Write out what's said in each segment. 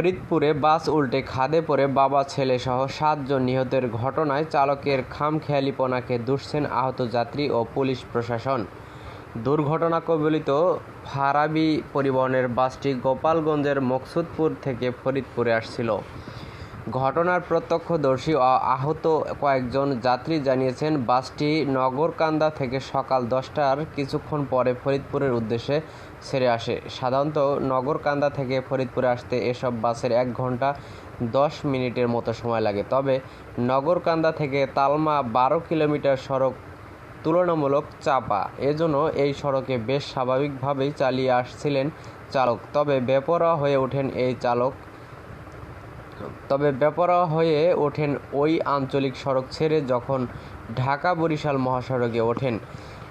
ফরিদপুরে বাস উল্টে খাদে পড়ে বাবা ছেলেসহ সাতজন নিহতের ঘটনায় চালকের খামখেয়ালিপনাকে দুষছেন আহত যাত্রী ও পুলিশ প্রশাসন। দুর্ঘটনা কবলিত ফারাবি পরিবহনের বাসটি গোপালগঞ্জের মকসুদপুর থেকে ফরিদপুরে আসছিল। ঘটনার প্রত্যক্ষদর্শী ও আহত কয়েকজন যাত্রী জানিয়েছেন, বাসটি নগরকান্দা থেকে সকাল দশটার কিছুক্ষণ পরে ফরিদপুরের উদ্দেশ্যে ছেড়ে আসে। সাধারণত নগরকান্দা থেকে ফরিদপুরে আসতে এসব বাসের এক ঘণ্টা দশ মিনিটের মতো সময় লাগে। তবে নগরকান্দা থেকে তালমা বারো কিলোমিটার সড়ক তুলনামূলক চাপা। এজন্য এই সড়কে বেশ স্বাভাবিকভাবেই চালিয়ে আসছিলেন চালক। তবে বেপরোয়া হয়ে ওঠেন এই চালক তবে বেপরোয়া হয়ে ওঠেন ওই আঞ্চলিক সড়ক ছেড়ে যখন ঢাকা বরিশাল মহাসড়কে ওঠেন।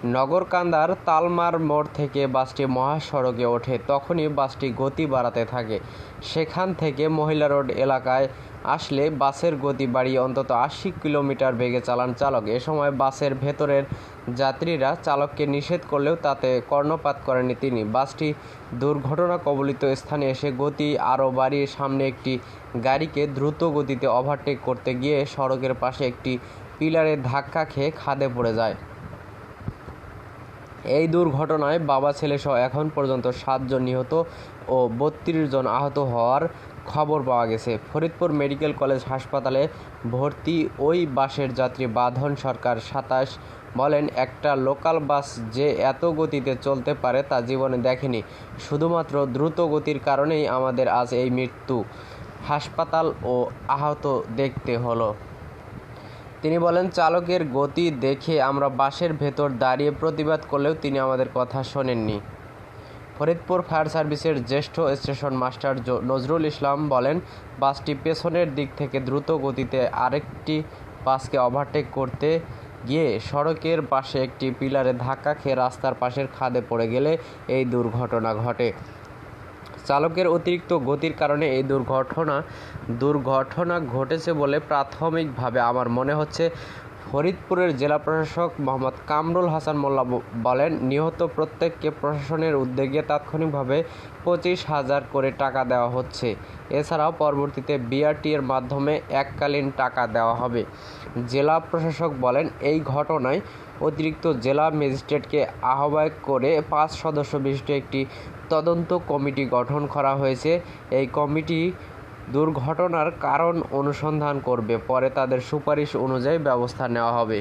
নগরকান্দার তালমার মোড় থেকে বাসটি মহাসড়কে ওঠে, তখনই বাসটি গতি বাড়াতে থাকে। সেখান থেকে মহিলা রোড এলাকায় আসলে বাসের গতি বাড়িয়ে অন্তত আশি কিলোমিটার বেগে চালান চালক। এ সময় বাসের ভেতরের যাত্রীরা চালককে নিষেধ করলেও তাতে কর্ণপাত করেনি তিনি। বাসটি দুর্ঘটনা কবলিত স্থানে এসে গতি আরও বাড়িয়ে সামনে একটি গাড়িকে দ্রুত গতিতে ওভারটেক করতে গিয়ে সড়কের পাশে একটি পিলারে ধাক্কা খেয়ে খাদে পড়ে যায়। এই দুর্ঘটনায় বাবা, ছেলেসহ এখন পর্যন্ত সাতজন নিহত ও বত্রিশ জন আহত হওয়ার খবর পাওয়া গেছে। ফরিদপুর মেডিকেল কলেজ হাসপাতালে ভর্তি ওই বাসের যাত্রী বাঁধন সরকার সাতাশ বলেন, একটা লোকাল বাস যে এত গতিতে চলতে পারে তা জীবনে দেখেনি। শুধুমাত্র দ্রুত গতির কারণেই আমাদের আজ এই মৃত্যু। হাসপাতাল ও আহত দেখতে হলো। তিনি বলেন, চালকের গতি দেখে আমরা বাসের ভেতর দাঁড়িয়ে প্রতিবাদ করলেও তিনি আমাদের কথা শোনেননি। ফরিদপুর ফায়ার সার্ভিসের জ্যেষ্ঠ স্টেশন মাস্টার নজরুল ইসলাম বলেন, বাসটি পেছনের দিক থেকে দ্রুত গতিতে আরেকটি বাসকে ওভারটেক করতে গিয়ে সড়কের পাশে একটি পিলারে ধাক্কা খেয়ে রাস্তার পাশের খাদে পড়ে গেলে এই দুর্ঘটনা ঘটে। চালকের অতিরিক্ত গতির কারণে এই দুর্ঘটনা দুর্ঘটনা ঘটেছে বলে প্রাথমিকভাবে আমার মনে হচ্ছে ফরিদপুরের জেলা প্রশাসক মোহাম্মদ কামরুল হাসান মোল্লা বলেন, নিহত প্রত্যেককে প্রশাসনের উদ্যোগে তাৎক্ষণিকভাবে পঁচিশ হাজার করে টাকা দেওয়া হচ্ছে। এছাড়াও পরবর্তীতে বিআরটি এর মাধ্যমে এককালীন টাকা দেওয়া হবে। জেলা প্রশাসক বলেন, এই ঘটনায় অতিরিক্ত জেলা ম্যাজিস্ট্রেটকে আহ্বায়ক করে পাঁচ সদস্য বিশিষ্ট একটি তদন্ত কমিটি গঠন করা হয়েছে। এই কমিটি দুর্ঘটনার কারণ অনুসন্ধান করবে পরে তাদের সুপারিশ অনুযায়ী ব্যবস্থা নেওয়া হবে।